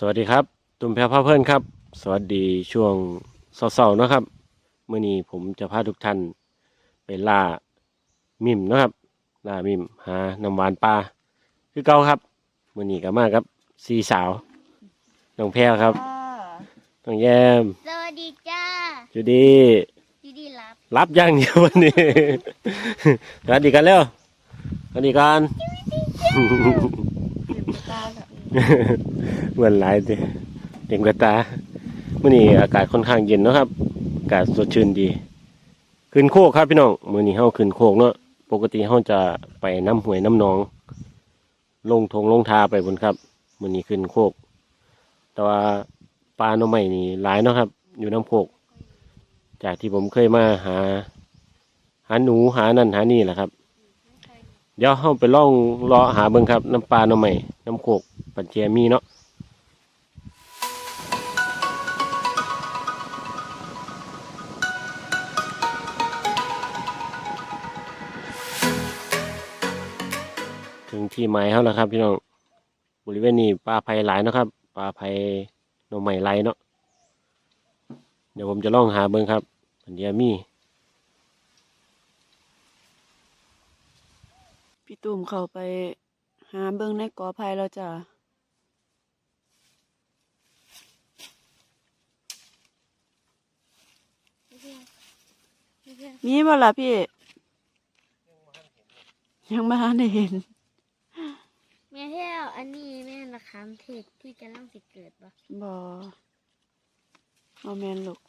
สวัสดีครับ ตุ่มแพรพาเพื่อนครับ สวัสดีช่วงเสาร์ๆนะครับเมื่อนี้ผมจะพาทุกท่านไปล่ามิมนะครับล่ามิมหาน้ำหวานปลาคือเก่าครับเมื่อนี้ก็มาครับสีสาวน้องแพรครับน้องแยมสวัสดีจ้าจูดีดีดีรับรับอย่างเดียววันนี้สวัสดีกันเร็วสวัสดีกัน เหมือนหลายเดเด็กกระตาเมื่อนี้อากาศค่อนข้างเย็นนะครับ อากาศสดชื่นดี ขึ้นโคกครับพี่น้องมื่อนี้เฮาขึ้นโคกเนาะปกติเฮาจะไปน้ำห้วยน้ำหนอง ลงทงลงทาไปบนครับมื่อนี้ขึ้นโคก แต่ว่าปลาหน่อไม้นี่หลายเนาะครับ อยู่น้ำโคก จากที่ผมเคยมาหา หาหนูหานั่นหานี่แหละครับ เดี๋ยวเฮาไปล่องรอหาเบิ่งครับ น้ำปลาหน่อไม้น้ำโคกปัจเจมีเนาะถึงที่หมายเขาแล้วครับ พี่น้องบริเวณนี้ปลาไผ่หลายเนาะครับปลาไผ่หน่อไม้ไรเนาะเดี๋ยวผมจะล่องหาเบิ่งครับอันเดียมี พี่ตุ่มเข้าไปหาเบิ่งในกอไผ่แล้วจ้ะมีบ่ล่ะพี่ ยังไม่ทันได้เห็น แม่เที่ยวอันนี้แม่ละคำเทศที่กำลังสิเกิดปะบ่บ่แม่นลูก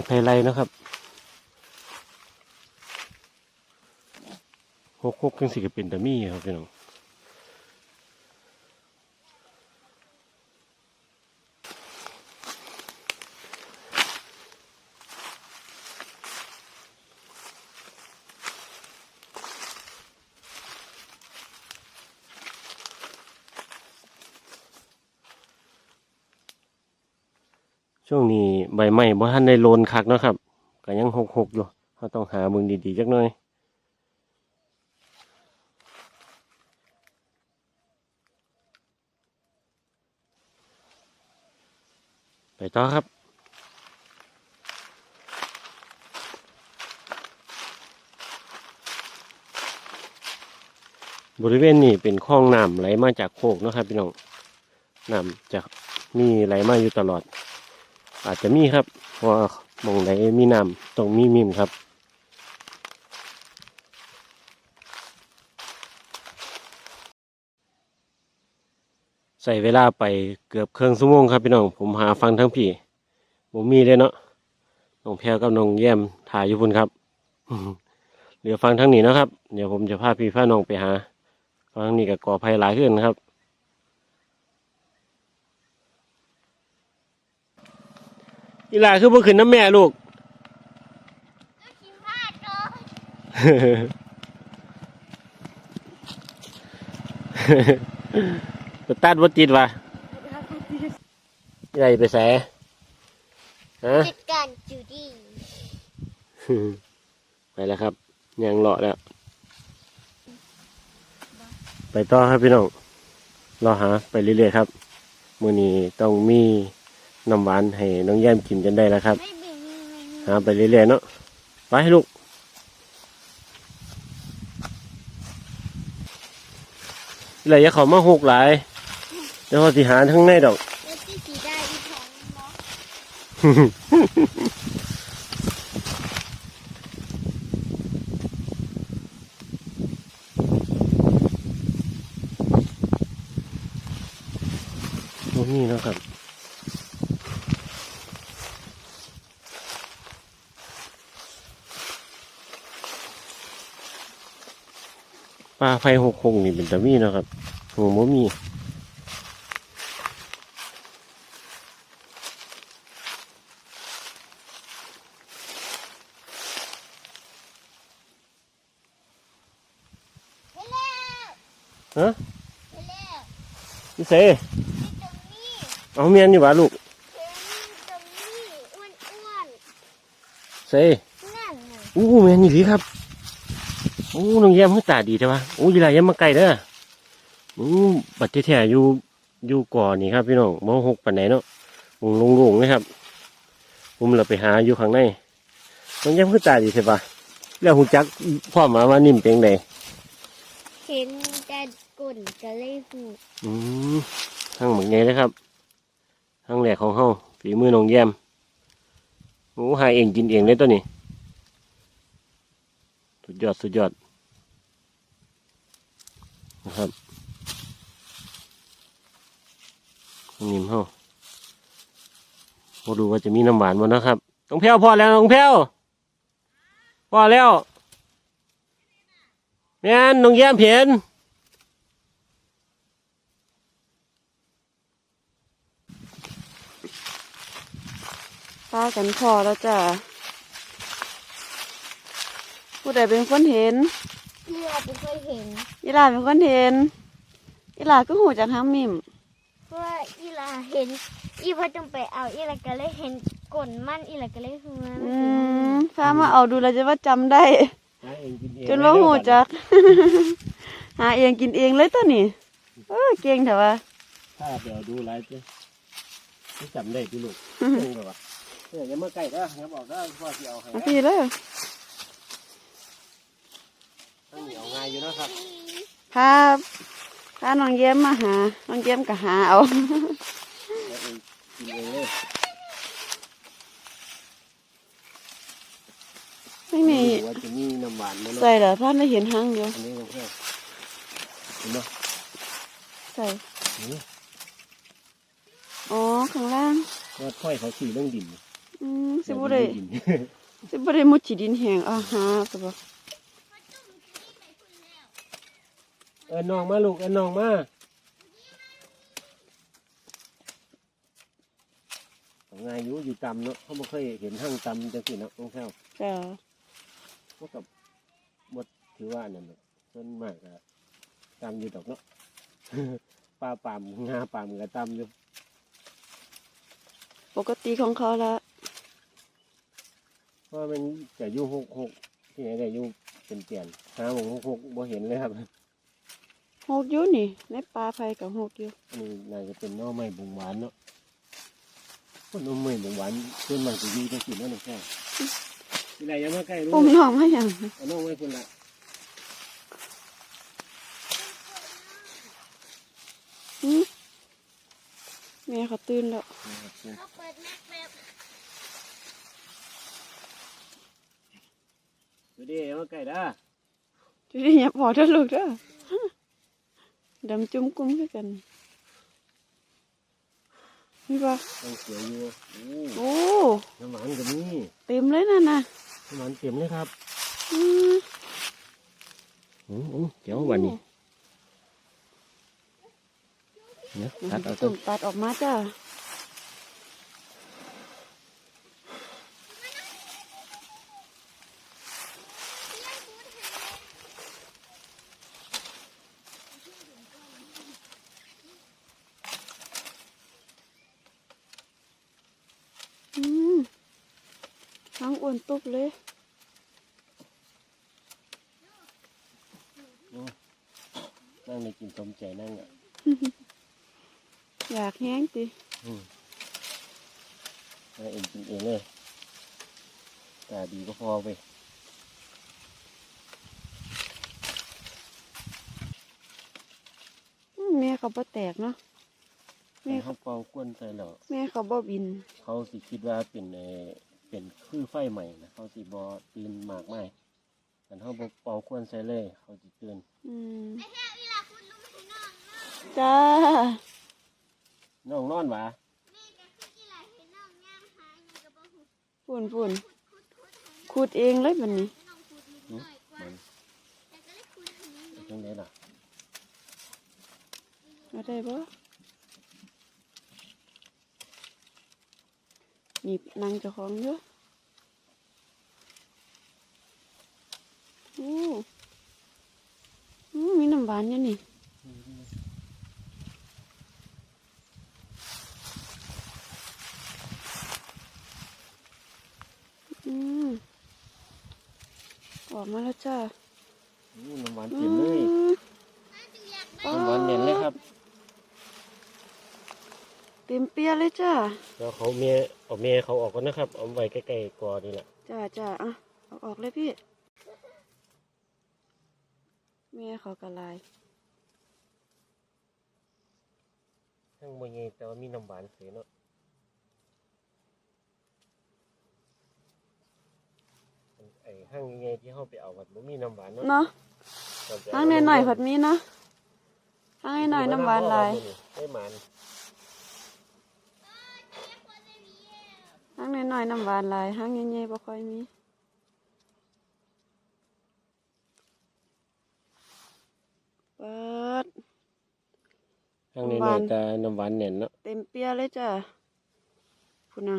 ในไทยไรนะครับหกหกจังสิกเป็นตะมี่ครับพี่น้อง ช่วงนี้ใบไม้บ่ทันได้โลนคักนะครับก็ยังหกหกอยู่เราต้องหาเบิ่งดีๆจักหน่อยไปต่อครับ บริเวณนี้เป็นคลองน้ำไหลมาจากโคกนะครับพี่น้องน้ำจะมีไหลมาอยู่ตลอด อาจจะมีครับเพราะว่ามองไหนมีน้ำต้องมีมิมครับใส่เวลาไปเกือบเครื่องชั่วโมงครับพี่น้องผมหาฟังทั้งพี่ผมมีเลยเนาะน้องแพรกับน้องแย้มถ่ายอยู่พุ่นครับเหลือฟังทั้งนี้นะครับ เดี๋ยวผมจะพาพี่พาน้องไปหา ฟังนี้กับก่อภัยหลายขึ้นครับ อีหลาคือบ่ขึ้นน้ำแม่ลูกคิดพลาดเลยสตัดบ่ติดว่ะใหญ่ไปแสฮะจัดการจูดี้ไปแล้วครับยังเลาะแล้ว ไปต่อครับพี่น้องรอหาไปเรื่อยๆครับ มื้อนี้ต้องมี น้ำหวานให้น้องแย้มกินจนได้แล้วครับไม่มีไม่มีหาไปเรื่อยๆเนาะไปให้ลูกอะไรอย่าเขามาหกหลายเดี๋ยวเขาสิหาทั้งในดอก แล้วที่สีได้อีกของเนาะ ตรงนี้เนาะครับ ปลาไฟหกคงนี่เป็นตะมีเนาะครับโอ้โมมีฮะไปแล้วนี่เซ่ที่ตรงนี้เอาเมียนอยู่วะลูกเห็นตรงนี้อ้วนอ้วนเซ่ๆนั่นน่ะอู้เมียนอยู่ดีครับ อู้น้องแย้มเพิ่งตาดีใช่ปะอู้ยีไรแย้มมาไกลเด้ออู้บัดแท้ๆอยู่อยู่ก่อนนี่ครับ พี่น้องมองหกปันไหนเนาะวงลงๆนะครับผมเราไปหาอยู่ข้างในน้องแย้มเพิ่งตาดีใช่ปะแล้วหูจักพ่อมาว่านิ่มเป็นไงเห็นแต่กุ่นก็เลยหูอืมทั้งเหมือนไงเลยครับทั้งแหลกของเฮาฝีมือน้องแย้มโอ้หาเองกินเองเลยตัวนี้ สุดยอด สุดยอด นะครับน้องนิ่มเฮามาดูว่าจะมีน้ำหวานมั้นะครับน้องแพ้วพอแล้วน้องแพ้วพอแล้วแม่นน้องแย้มเพียนพากันพอแล้วจ้ะผู้ใดเป็นคนเห็นเรือไปเคยเห็น อีหลาเป็นคนเห็น อีหลาก็หูจากทางมิมเพราะว่าอีลาเห็น อีพอจงไปเอาอีลาก็เลยเห็นกุ่นมันอีลาก็เลยหัวอืมพามาเอาดูแล้วจะว่าจำได้ หาเองกินเองจนว่าหูจัก หาเองกินเองเลยตัวนี้เออเก่งเถอะวะถ้าเดี๋ยวดูไลฟ์เจ้ที่จำได้ที่ลูกเก่งกว่าเอออย่ามาใกล้นะอย่าบอกได้ว่าที่เอาให้เอานะพี่เลยอันนี้เอาง่ายอยู่นะครับ พาพาน้องเยี่ยมมาหา น้องเยี่ยมก็หาเอาเอาเองกินเองเลยไม่มีดูว่าจะมีน้ำหวานมั้ยเนาะใส่เหรอท่านได้เห็นหางเดียวอันนี้ก็แค่เห็นไหมใส่นี่อ๋อข้างล่างว่าค่อยเขาขี่เรื่องดิน อืมสิบุได้ดินสิบุได้มุดฉีดินแห้งอาหาสบ เออน้องมาลูกเออน้องมาเอาง่ายอยู่อยู่ตำเนาะเขาไม่เคยเห็นห้างตำจังสิเนาะน้องแก้วจ้ะพวกกับบดถือว่านั่นน่ะส่วนมากอะตามอยู่ดอกเนาะ ปลาปามงาปามก็ตามอยู่ปกติของเขาละเพราะมันจะอยู่หกหกที่ไหนได้อยู่เป็นเตียนหาหงหกหกบ่เห็นเลยครับ หกอยู่นี่ในปลาไผ่กับหกอยู่อันนี้น่าจะเป็นหน้อไม้บุงหวานเนาะพวกหน้อไม้บุงหวานส่วนมากจะอยู่จังสิเนาะน้องแก้วที่ไหนยังมาใกล้รู้อุ้มน้องมาอย่างเอาน้องไว้คนละหืมแม่เขาตื่นแล้วนะครับเขาเปิดแม็กแบบดูดิเอามาใกล้ด้าจะได้อย่าพอเด้อลูกเด้อ ดำจุ้มกุ้มคือกันนี่ปะต้องสวยอยู่โอ้โอ้น้ำหวานก็มีเต็มเลยนะน่ะน้ำหวานเต็มเลยครับอืมอืออือเดี๋ยววันนี้เนี่ยตัดเอาต้ตุ่นมตัดออกมาจ้า อืมทั้งอ้ว นตุบเลยนั่งในกินสมใจนั่งอะ อยากแห้งตินั่เองกินเองเลยแต่ดีก็พอไปแม่เขาบ่แตกเนาะแม่เขาเขาเป่าควนใส่แล้วแม่เขาบ่บิน เขาสิคิดว่าเป็นเออ เป็นคลื่นไฟใหม่นะเขาสิบอตื่นมากไม่แต่เขาบ่เป่าควนใส่เลย เขาสิตื่นอืมไอ้แค่อีลาคุณลุงให้น้องจ้าน้องนอนหวะแม่ก็คืออีลาให้น้องย่างหาอยู่กับบ่หูฝุ่นฝุ่นคุดคุดให้ขุดเองเลยบัดนี้น้องคุดนิดหน่อยกว่าแต่ก็เลยคุดให้น้องเป็นจังไดล่ะ มาได้บ่ หยิบนางจะคล้องเยอะอู้มีน้ำหวานเยู่นี่ออกมาแล้วจ้าน้ำหวานเต็มเลยน้ำหวานเด่นเลยครับ เต็มเปียเลยจ้าเดี๋ยวเขาเมียเอาเมียเขาออกก่อนนะครับ เอาไว้ใกล้ๆกอนี่แหละจ้าจ้าอะเอาออกเลยพี่ เมียเขากระลายทั้งบนนี้แต่ว่ามีน้ำหวานเสียเนาะไอ้ห้างยังไงที่เขาไปเอาวัดบ่มีน้ำหวานเนาะเนาะห้างหน่อยๆผัดมีเนาะห้างหน่อยๆน้ำหวานหลายได้หมาน ห้างหน่อยๆน้ำหวานหลายห้างใหญ่ๆบ่ค่อยมีเปิดห้างนี้น้ำหวานแต่น้ำหวานเน่นเนาะเต็มเปียเลยจ้ะคุณน่ะ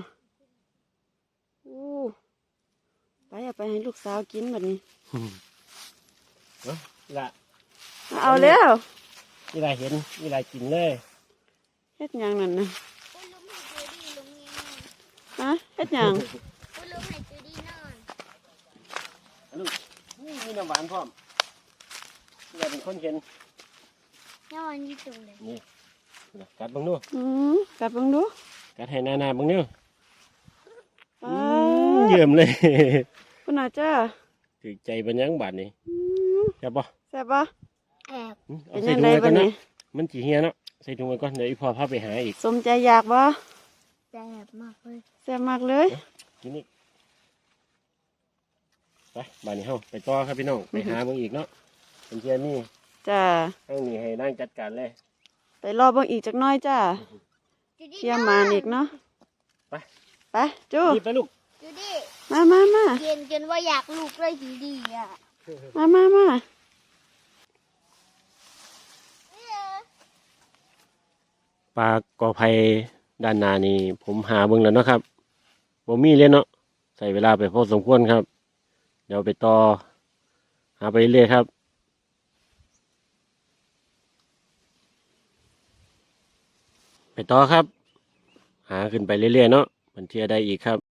อู้ไปเอาไปให้ลูกสาวกินแบบนี้เนาะละเอาแล้วนี่ลาเห็นนี่ลากินเลยเฮ็ดหยังนั่นนะ คุณลุงให้จูดี้ลงเงี้ย ฮะเฮ็ดหยังคุณลุงให้จูดี้นอนลูกนี่มีน้ำหวานพร้อมนี่ลาเป็นคนเห็นนอนอยู่ตรงเลยนี่นะกัดเบังดูอืมกัดเบิ่งดูกัดให้หน้าหน้าๆเบังดูไปเยี่ยมเลยคุณน่ะจ้าถือใจเป็นหยังบาดนี่อืมใช่ปะแซ่บปะแอบเอาเป็นใส่ยังถุงไงไว้ก่อนบัดนี้เนาะมันจีเฮียเนาะใส่ถุงไว้ก่อนเดี๋ยวอีพ่อพาไปหาอีก สมใจอยากบ่ แสบมากเลยแซ่บมากเลยกินอีกไปบาดนี้เฮาไปต่อครับพี่น้องไปหาเบิ่งอีกเนาะเป็นเชียนี่จ้าทั้งนี้ให้นั่งจัดการเลย ไปรอเบิ่งอีกจักหน้อยจ้าจูดี้เที่ยมมานอีกเนาะไปไปจูรีบไปลูกจูดี้มามามาเย็นจนว่าอยากลูกเลยจูดี้อะมามามาปลากอไผ่ ด้านหน้านี่ผมหาเบิ่งแล้วเนาะครับบ่มีเลยเนาะใส่เวลาไปพอสมควรครับ เดี๋ยวไปต่อ หาไปเรื่อยครับไปต่อครับ หาขึ้นไปเรื่อยๆเนาะมันเที่ยได้อีกครับ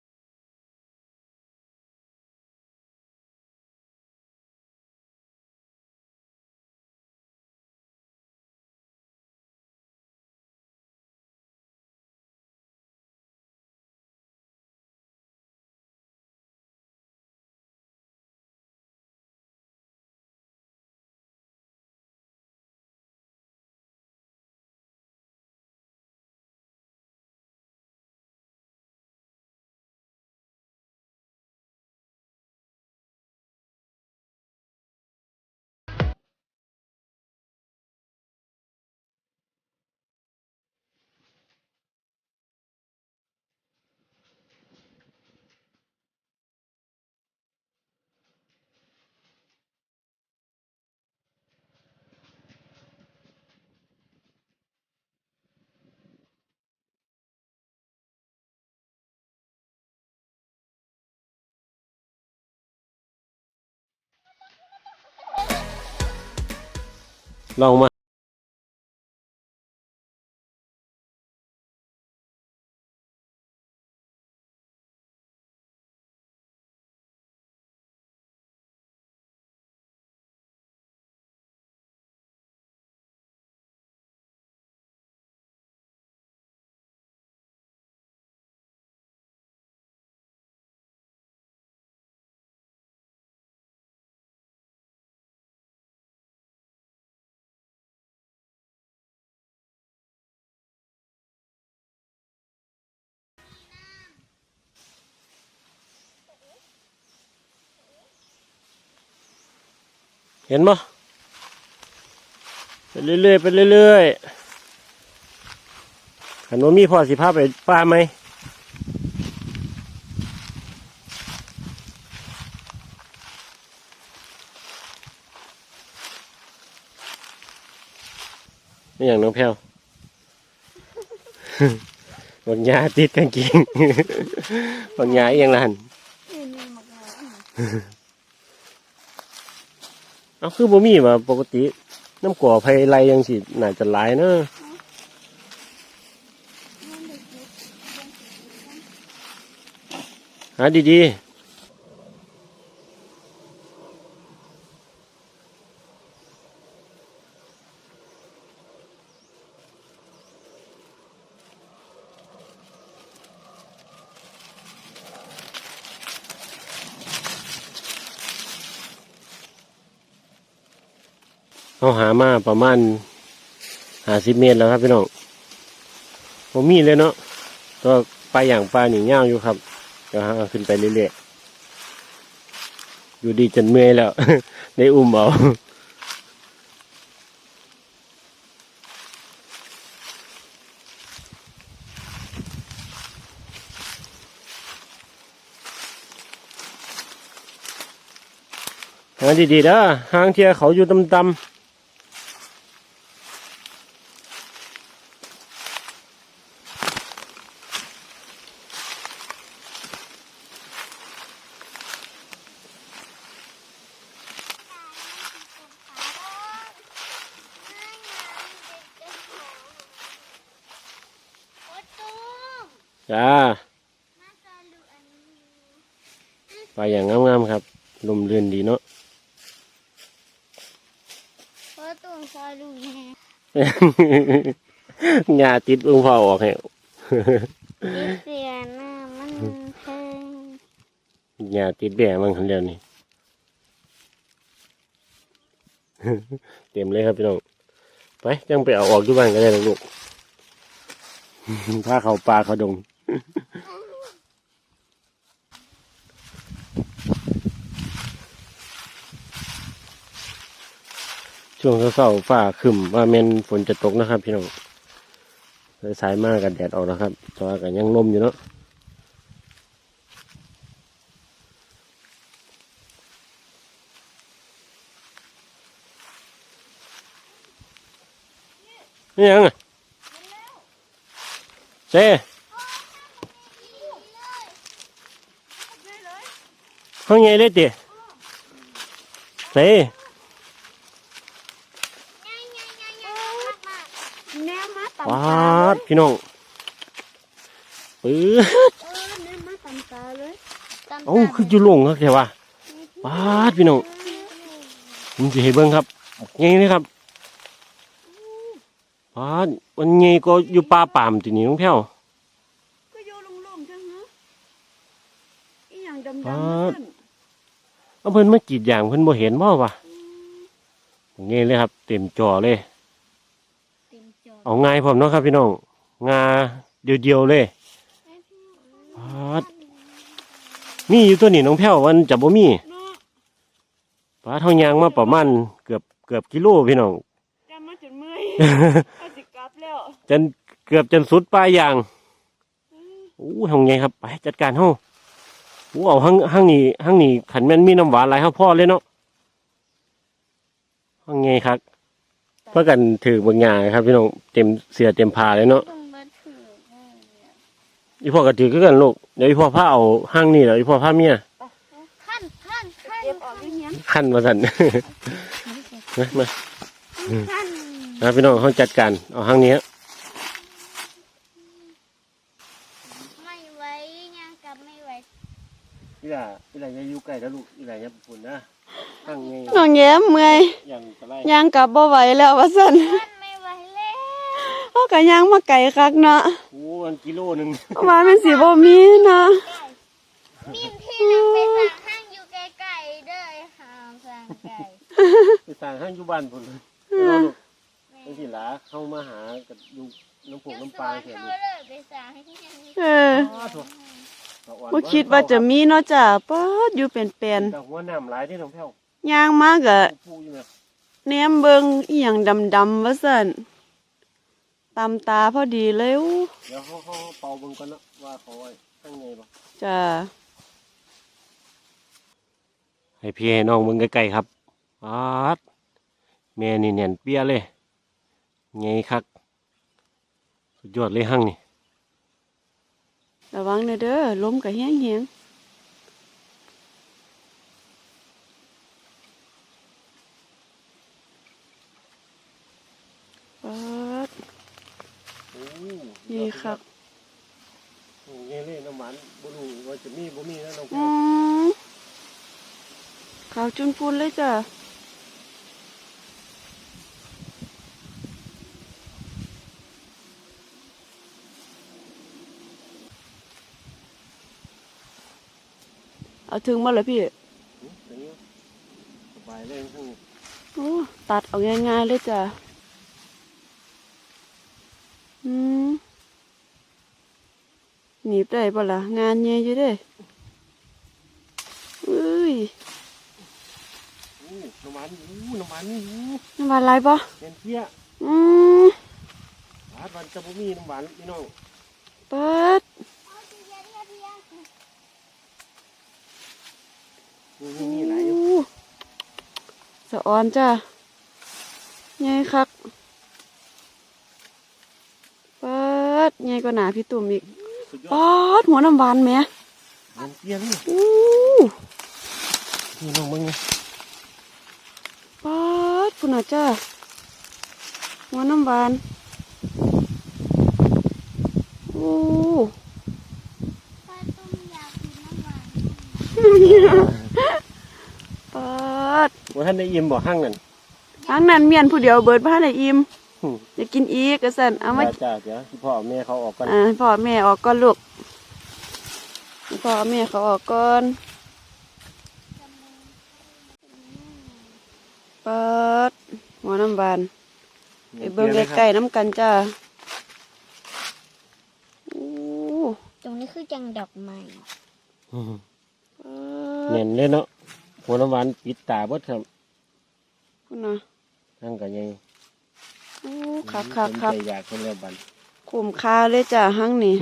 ลอ เห็นบ่ไปเรื่อยๆไปเรื่อยๆขันว่ามีพ่อสิพาไปป้าไหมนี่อย่างน้องแพลวบางยาติดกางเกงบางยาเอียงละหันนี่นี่มา เอาคือบ่มีว่าปกติ น้ำก่อไผไรยังสิน่าจะหลายเนอะหาดีๆ เขาหามาประมาณหาสิบเมตรแล้วครับพี่น้องผมมีเลยเนาะก็ปลาอย่างปลาหนีเง่าวอยู่ครับเดี๋ยวหาขึ้นไปเรื่อยๆ อยู่ดีจนเมื่อยแล้ว ได้อุ้มเอาหาดีๆเด้อหางเทียเขาอยู่ต่ำๆ จ้าไปอย่างงามๆครับลมเรือนดีเนาะเพราะตุ่มซอยดูแฮหญ้าติดอุ้งพ่อออกให้เสียหน้ามันเพิ่งหญ้าติดแบ่มั่งคันเดียวนี่เต็มเลยครับพี่น้องไปจังไปเอาออกอยู่บ้านก็ได้แล้วลูกพาเขาปลาเขาดง ช่วงเช้าๆฟ้าคึมว่าแม่นฝนจะตกนะครับ พี่น้องสายมากกันแดดออกนะครับแต่ว่ากันยังลมอยู่เนาะนี่ยังอะเซ่ ห้องไงเลยติเซ่แนมมาตำว้าตาเลดยพี่น้องปื้อเออแนมมาตำตาเลยเอ้าคืออยู่ลงครับแค่ว่าว้าดพี่น้องผมจะให้เบิ่งครับไงนี่ครับว้าดมันไงก็อยู่ป่าป่ามทีนี้น้องแพ้วก็โยลงๆจังฮะอีหยังดำๆอ่านั่น เอาเพิ่นมากรีดยางเพิ่นบ่เห็นบ่วะไงเลยครับ เต็มจอเลยเอาง่ายพร้อมเนาะครับพี่น้องงาเดียวๆเลยว้าดมีอยู่ตัวนี้น้องแพ้วมันจะบ่มีเนาะปลาเท่ายางมาประมาณเกือบเกือบกิโลพี่น้องจำมาจนเมื่อยเอาสิกลับแล้วจนเกือบจนสุดปลายยางโอ้ทำไงครับ ไปจัดการเฮาโอ้เอาห้างห้างนี้ห้างนี้ขันแม่นมีน้ำหวานหลายเฮาพ่อเลยเนาะห้างไงครับเพื่อกันถือบางอย่างครับ พี่น้องเต็มเสียเต็มพาเลยเนาะต้องมาถืออีพ่อก็ถือคือกันลูกเดี๋ยวอีพ่อพาเอาห้างนี้แล้วอีพ่อพาเมียขั้นขั้นขั้นเก็บออกอยังเงี้ยขั้นมาสั่น มามาขั้นนะพี่น้องเขาจัดการเอาห้างนี้ไม่ไหวยังกลับไม่ไหว อีหล่าอีหล่าอย่าอยู่ใกล้แล้วลูกอีหล่าอย่าปุ่นนะห้างไงน้องแย้มเมื่อยอย่างตะไลย่างกลับบ่ไหวแล้วว่าซั่นขั้นไม่ไหวแล้วเฮาก็ย่างมาไกลคักเนาะโอ้อันกิโลหนึ่งว่ามันสิบ่มีเนาะมีที่นั่งไปสั่งห้างอยู่ไกลๆเด้อห้ามสั่งไก่ไปสร้างห้างอยู่บ้านพุ่นเอาลูกจังสิหล่ะเข้ามาหากับอยู่น้ำผงน้ำปลาเขีเขียยนนเขาเลยไปสั่งให้ที่ยังมีเออ อ้าวโถ่เอาอ่อน บ่คิดว่าจะมีเนาะจ้ะป๊าดอยู่เป็นแต่หัวน้ำหลายที่น้องแพ้วๆย่างมาก็ผู้อยู่นะแหนมเบิ่งอีหยังดำๆว่าซั่นตามตาพอดีเลยอู้เดี๋ยวเขาเขาเป่าเบิ่งก่อนเนาะว่าเขาไว้ข้างในบ่จ้ะให้พี่ให้น้องเบิ่งใกล้ๆครับปาดแม่นี่แน่นเปี้ยเลยไงคักสุดยอดเลยหั่งนี่ ระวังเด้อเด้อลมก็แห้งๆป๊าดโอ้นี่ครับโอ้ไงเลยน้ำหวานบ่รู้ว่าจะมีบ่มีนะน้องแพ้อืวมขาวจุนพูนเลยจ้ะ เอาถึงมาเลยพี่ตรงนี้สบายเลยข้างนี้โอ้ตัดเอาง่ายๆเลยจ้ะ อืมหนีบได้ปะล่ะ งานเยอะอยู่เด้อุ้ยอู้น้ำมันอู้น้ำมันอู้น้ำมันลายปะเห็นเพี้ยอืมหาวันจะบ่มีน้ำหวานพี่น้องเปิด นี่นี่หลายอยู่อู้สะออนจ้ะใหญ่คักเปิดใหญ่กว่าหนาพี่ตุ่มอีกสุดยอปดอดหัวน้ำหวานแหม่เห็นเพี้ยนี่อู้พี่น้องมึงไงปอดคุณอาจ้าหัวน้ำหวานอู้ป้าต้มอยากกินน้ำหวาน ปอด ว่าท่านได้อิ่มบ่ห้างนั่นทั้งนั้นเมียนผู้เดียวเบิดบ้านไออิ่มอืมอยากกินอีกกระสันเอามาจ้าจ้าเดี๋ยวที่พ่อแม่เขาออกกันอ่าให้พ่อแม่ออกก่อนลูกให้พ่อแม่เขาออกก่อนเปิดหัวน้ำบานไปเบิ่งใกล้ๆน้ำกันจ้าอู้ตรงนี้คือจังดอกไม้ๆอืมเปิเนียดนเลยเนาะ หัวน้ำหวานปิดตาเบิดครับคุณนะทั้งกันยังอู้คักคักคักใจอยากคนแล้วบันคุ้มค่าเลยจ้าหั่งนี่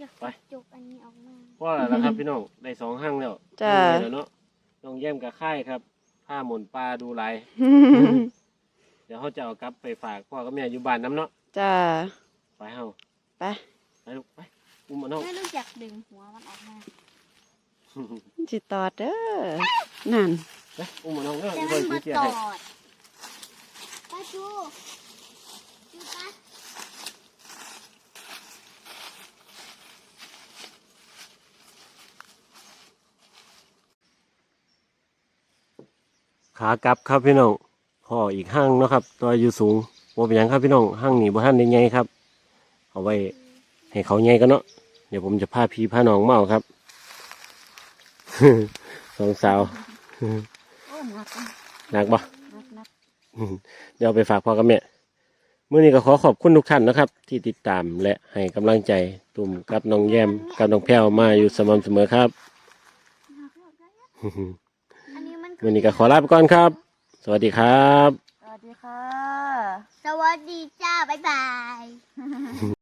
อยากไปจุกอันนี้ออกมาว่าแล้วครับพี่น้องได้สองห้างแล้วจ้าได้แล้วเนาะน้องแย้มกับค่ายครับผ้าหมุนปลาดูลายเดี๋ยวเขาจะเอากลับไปฝากพ่อกับแม่อยู่บ้านน้ำเนาะจ้าไปเฮาไปไปลูกไปอุ้มมาน้องไม่รู้จักดึงหัวมันออกมา จิตอดเด้อนั่นไปอุ้มมาน้องเนาะแต่อีกคมันนมาเสียตอให้ดป้าจูจูป้าขากลับครับพี่น้องพ่ออีกห้างเนาะครับ ตัวอยู่สูงว่าเป็นหยังครับพี่น้องห้างหนีบ่ท่านได้ไงครับ เอาไว้ให้เขาไงกันเนาะเดี๋ยวผมจะพาพี่พาน้องเมาครับ สองสาวโอ้หนักหนักบ่หนักหนักอืมเดี๋ยวเอาไปฝากพ่อกับแม่เมื่อนี้ก็ขอขอบคุณทุกท่านนะครับ ที่ติดตามและให้กำลังใจตุ่มกับน้องแยมกับน้องแพ้วมาอยู่สม่ำเสมอครับอันนี้มันคืมื่อนี้ก็ขอลาไปก่อนครับ สวัสดีครับ สวัสดีค่ะ สวัสดีจ้า บ๊ายบาย